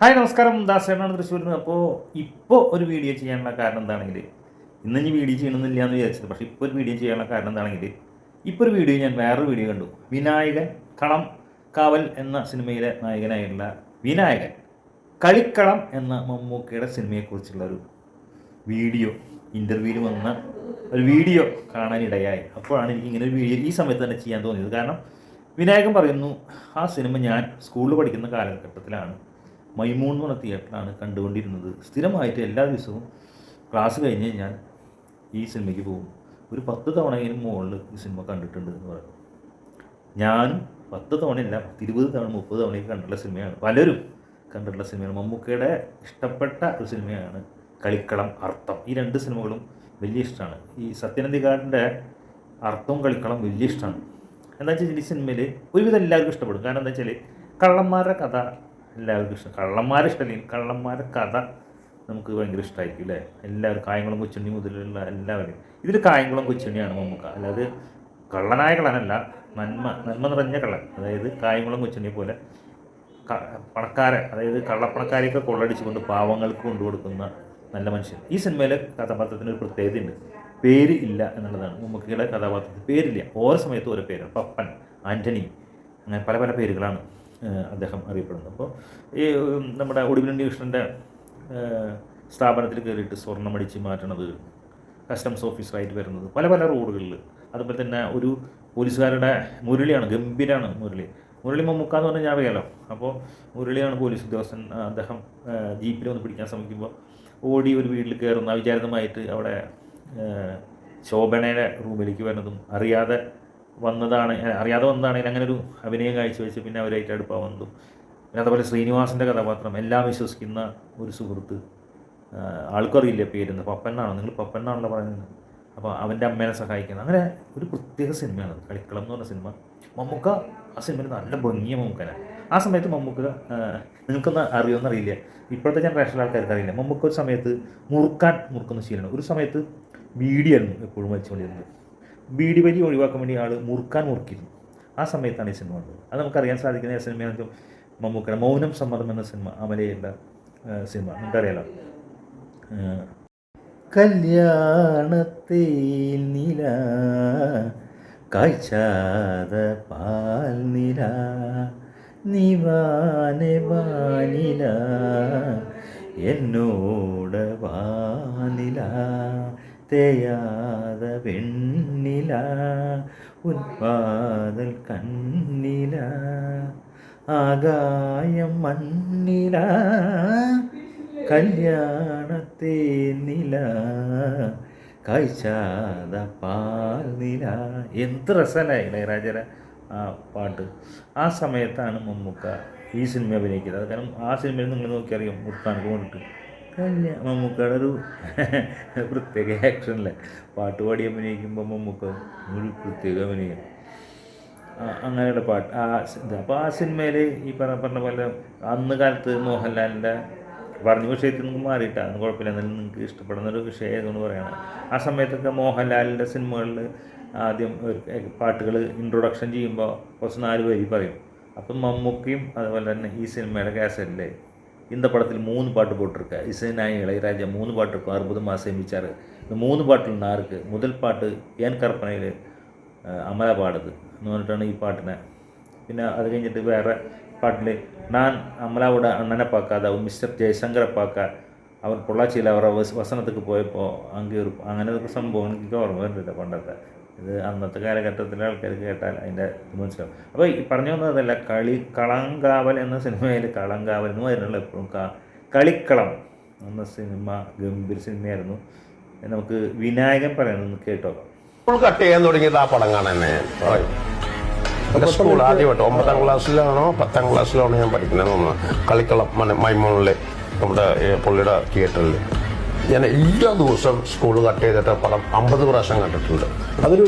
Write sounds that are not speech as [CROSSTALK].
Hi നമസ്കാരം. ദാസേനാണ് തൃശ്ശൂരിൽ നിന്ന് അപ്പോൾ ഇപ്പോൾ ഒരു വീഡിയോ ചെയ്യാനുള്ള കാരണം എന്താണെങ്കിൽ ഇന്ന് ഇനി വീഡിയോ ചെയ്യണമെന്നില്ല എന്ന് വിചാരിച്ചത്. പക്ഷേ ഇപ്പോൾ ഒരു വീഡിയോ ചെയ്യാനുള്ള കാരണം എന്താണെങ്കിൽ ഇപ്പോൾ ഒരു വീഡിയോ ഞാൻ വേറൊരു വീഡിയോ കണ്ടു. വിനായകൻ കളം കാവൽ എന്ന സിനിമയിലെ നായകനായുള്ള വിനായകൻ കളിക്കളം എന്ന മമ്മൂക്കയുടെ സിനിമയെക്കുറിച്ചുള്ള ഒരു വീഡിയോ ഇന്റർവ്യൂവിൽ വന്ന ഒരു വീഡിയോ കാണാനിടയായി. അപ്പോഴാണ് എനിക്ക് ഇങ്ങനെ ഒരു വീഡിയോ ഈ സമയത്ത് തന്നെ ചെയ്യാൻ തോന്നിയത്. കാരണം വിനായകൻ പറയുന്നു ആ സിനിമ ഞാൻ സ്കൂളിൽ പഠിക്കുന്ന കാലഘട്ടത്തിലാണ് മൈമൂൺ എന്ന് പറഞ്ഞ തിയേറ്ററിലാണ് കണ്ടുകൊണ്ടിരുന്നത്. സ്ഥിരമായിട്ട് എല്ലാ ദിവസവും ക്ലാസ് കഴിഞ്ഞ് ഞാൻ ഈ സിനിമയ്ക്ക് പോകും. ഒരു പത്ത് തവണയെങ്കിലും മുകളിൽ ഈ സിനിമ കണ്ടിട്ടുണ്ട് എന്ന് പറയുന്നു ഞാനും പത്ത് തവണയല്ല ഇരുപത് തവണ മുപ്പത് തവണയൊക്കെ കണ്ടിട്ടുള്ള സിനിമയാണ്. പലരും കണ്ടിട്ടുള്ള സിനിമയാണ്. മമ്മൂക്കയുടെ ഇഷ്ടപ്പെട്ട ഒരു സിനിമയാണ് കളിക്കളം അർത്ഥം. ഈ രണ്ട് സിനിമകളും വലിയ ഇഷ്ടമാണ്. ഈ സത്യനന്ദികാടിന്റെ അർത്ഥവും കളിക്കളം വലിയ ഇഷ്ടമാണ്. എന്താ വെച്ചാൽ ഈ സിനിമയിൽ ഒരുവിധം എല്ലാവർക്കും ഇഷ്ടപ്പെടും. കാരണം എന്താ വെച്ചാൽ കള്ളന്മാരുടെ കഥ എല്ലാവർക്കും ഇഷ്ടം. കള്ളന്മാരെ ഇഷ്ടമല്ലെങ്കിൽ കള്ളന്മാരെ കഥ നമുക്ക് ഭയങ്കര ഇഷ്ടമായിരിക്കും അല്ലേ? എല്ലാവരും കായംകുളം കൊച്ചുണ്ണി മുതലുള്ള എല്ലാവരും. ഇതിൽ കായംകുളം കൊച്ചുണ്ണിയാണ് മമ്മൂക്ക. അല്ലാതെ കള്ളനായ കള്ളനല്ല നന്മ നന്മ നിറഞ്ഞ കള്ളൻ. അതായത് കായംകുളം കൊച്ചുണ്ണി പോലെ പണക്കാരെ അതായത് കള്ളപ്പണക്കാരെയൊക്കെ കൊള്ളടിച്ചുകൊണ്ട് പാവങ്ങൾക്ക് കൊണ്ടുകൊടുക്കുന്ന നല്ല മനുഷ്യൻ. ഈ സിനിമയിലെ കഥാപാത്രത്തിന് ഒരു പ്രത്യേകതയുണ്ട്. പേര് ഇല്ല എന്നുള്ളതാണ്. മമ്മൂക്കയുടെ കഥാപാത്രത്തിന് പേരില്ല. ഓരോ സമയത്തും ഓരോ പേരാണ്. പപ്പൻ ആന്റണി അങ്ങനെ പല പല പേരുകളാണ്. അദ്ദേഹം അറിയപ്പെടുന്നത് അപ്പോൾ ഈ നമ്മുടെ ഒടുവിലുണ്ണി കൃഷ്ണന്റെ സ്ഥാപനത്തിൽ കയറിയിട്ട് സ്വർണം അടിച്ച് മാറ്റണത് കസ്റ്റംസ് ഓഫീസറായിട്ട് വരുന്നത് പല പല റോഡുകളിൽ. അതുപോലെ തന്നെ ഒരു പോലീസുകാരുടെ മുരളിയാണ് ഗംഭീരാണ് മുരളി. മുരളി മമ്മൂക്ക എന്ന് പറഞ്ഞാൽ ഞാൻ അറിയാലോ? അപ്പോൾ മുരളിയാണ് പോലീസ് ഉദ്യോഗസ്ഥൻ. അദ്ദേഹം ജീപ്പിൽ വന്ന് പിടിക്കാൻ ശ്രമിക്കുമ്പോൾ ഓടി ഒരു വീട്ടിൽ കയറുന്ന അവിചാരിതമായിട്ട് അവിടെ ശോഭനയുടെ റൂമിലേക്ക് വരുന്നതും അറിയാതെ വന്നതാണ് അറിയാതെ വന്നതാണെങ്കിൽ അങ്ങനെ ഒരു അഭിനയം കാഴ്ചവെച്ച് പിന്നെ അവരായിട്ട് അടുപ്പാൻ വന്നു. പിന്നെ അതുപോലെ ശ്രീനിവാസിന്റെ കഥാപാത്രം എല്ലാം വിശ്വസിക്കുന്ന ഒരു സുഹൃത്ത് ആൾക്കറിയില്ല പേരെന്ന്. പപ്പന്നാണോ? നിങ്ങൾ പപ്പനാണല്ലോ പറയുന്നത്. അപ്പോൾ അവന്റെ അമ്മേനെ സഹായിക്കുന്നത് അങ്ങനെ ഒരു പ്രത്യേക സിനിമയാണ് കളിക്കളം എന്ന് പറഞ്ഞ സിനിമ. മമ്മൂക്ക ആ സിനിമയിൽ നല്ല ഭംഗിയ മമ്മൂക്കനാണ് ആ സമയത്ത് മമ്മൂക്ക നിങ്ങൾക്കൊന്നും അറിയുമെന്ന് അറിയില്ല. ഇപ്പോഴത്തെ ജനറേഷനിലെ ആൾക്കാർക്ക് അറിയില്ല. മമ്മൂക്ക ഒരു സമയത്ത് മുറുക്കാൻ മുറുക്കുന്ന ശീലമാണ്. ഒരു സമയത്ത് ബീഡിയായിരുന്നു എപ്പോഴും വലിച്ചുകൊണ്ടിരുന്നത് ബീഡി വലി ഒഴിവാക്കാൻ വേണ്ടി ആൾ മുറുക്കാൻ മുറുക്കിയിരുന്നു. ആ സമയത്താണ് ഈ സിനിമ വന്നത്. അത് നമുക്കറിയാൻ സാധിക്കുന്ന വെച്ചാൽ മമ്മൂക്കയുടെ മൗനം സമ്മതം എന്ന സിനിമ അമലയുടെ സിനിമ നമുക്കറിയാലോ? കല്യാണത്തെ നില കാഴ്ചാത പാൽ നില നിവാനെ വാനില എന്നോട് വാനില തേയാത വെണ്ണില ഉൽപാദൽ കണ്ണില ആകായം മണ്ണില കല്യാണത്തെ നില കാഴ്ചാത പാൽ നില. എന്ത് രസമല്ലേ ഇളയരാജര ആ പാട്ട്. ആ സമയത്താണ് മമ്മൂക്ക ഈ സിനിമ അഭിനയിക്കുന്നത്. കാരണം ആ സിനിമയിൽ നിങ്ങൾ നോക്കിയറിയാം മുത്താൻ കൊണ്ടിട്ട്. കല്യാ മമ്മൂക്കയുടെ ഒരു [LAUGHS] പ്രത്യേക ആക്ഷനല്ലേ പാട്ട് പാടി അഭിനയിക്കുമ്പോൾ മമ്മൂക്ക ഒരു പ്രത്യേക അഭിനയം. അങ്ങനെയുള്ള പാട്ട്. ആ അപ്പോൾ ആ സിനിമയിൽ ഈ പറഞ്ഞ പറഞ്ഞ പോലെ അന്ന് കാലത്ത് മോഹൻലാലിന്റെ പറഞ്ഞ വിഷയത്തിൽ നിങ്ങൾക്ക് മാറിയിട്ടാണ് കുഴപ്പമില്ല. എന്നാലും നിങ്ങൾക്ക് ഇഷ്ടപ്പെടുന്ന ഒരു വിഷയം ഏതെന്ന് പറയണം. ആ സമയത്തൊക്കെ മോഹൻലാലിന്റെ സിനിമകളിൽ ആദ്യം പാട്ടുകൾ ഇൻട്രൊഡക്ഷൻ ചെയ്യുമ്പോൾ കുറച്ച് നാല് വരി പറയും. അപ്പം മമ്മൂക്കയും അതുപോലെ തന്നെ ഈ സിനിമയുടെ കാസറ്റിലെ இந்த படத்தில் மூணு பாட்டு போட்டிருக்க இசைநாயகி இளையராஜா மூணு பாட்டு இருக்கும் அற்புதமாக சேமிச்சார் இந்த மூணு பாட்டில் நான் இருக்குது முதல் பாட்டு ஏன் கற்பனையில் അമല പാടുന്നത് എന്ന് പറഞ്ഞിട്ടാണ് ഈ പാട്ടിനെ പിന്നെ അത് കഴിഞ്ഞിട്ട് വേറെ പാട്ടിൽ ഞാൻ അമലാവിടെ അണ്ണനെ പാക്കാതെ മിസ്റ്റർ ജയശങ്കറെ പാക്ക അവർ പൊള്ളാച്ചിയിൽ അവരുടെ വസ വസനത്തേക്ക് പോയപ്പോൾ അങ്ങ് ഒരു അങ്ങനത്തെ സംഭവം എനിക്ക് ഓർമ്മ വരുന്നില്ല പണ്ടത്തെ ഇത് അന്നത്തെ കാലഘട്ടത്തിലെ ആൾക്കാർ കേട്ടാൽ അതിന്റെ മനസ്സിലാവും. അപ്പോൾ ഈ പറഞ്ഞു വന്നതല്ല കളി കളങ്കാവൽ എന്ന സിനിമയിൽ കളങ്കാവൽ എന്ന് പറയുന്നുള്ള എപ്പോഴും കളിക്കളം എന്ന സിനിമ ഗംഭീര സിനിമയായിരുന്നു. നമുക്ക് വിനായകൻ പറയണമെന്ന് കേട്ടോക്കാം സ്കൂൾ കട്ട് ചെയ്യാൻ തുടങ്ങിയത് ആ പടം കാണാൻ സ്കൂൾ ആദ്യമായിട്ട് ഒമ്പതാം ക്ലാസ്സിലാണോ പത്താം ക്ലാസ്സിലാണോ ഞാൻ പഠിക്കുന്നത് കളിക്കളം മൈമോണിലെ നമ്മുടെ പുള്ളിയുടെ തിയേറ്ററിൽ ഞാൻ എല്ലാ ദിവസവും സ്കൂൾ കട്ട് ചെയ്തിട്ട് പടം അമ്പത് പ്രാവശ്യം കണ്ടിട്ടുണ്ട്. അതൊരു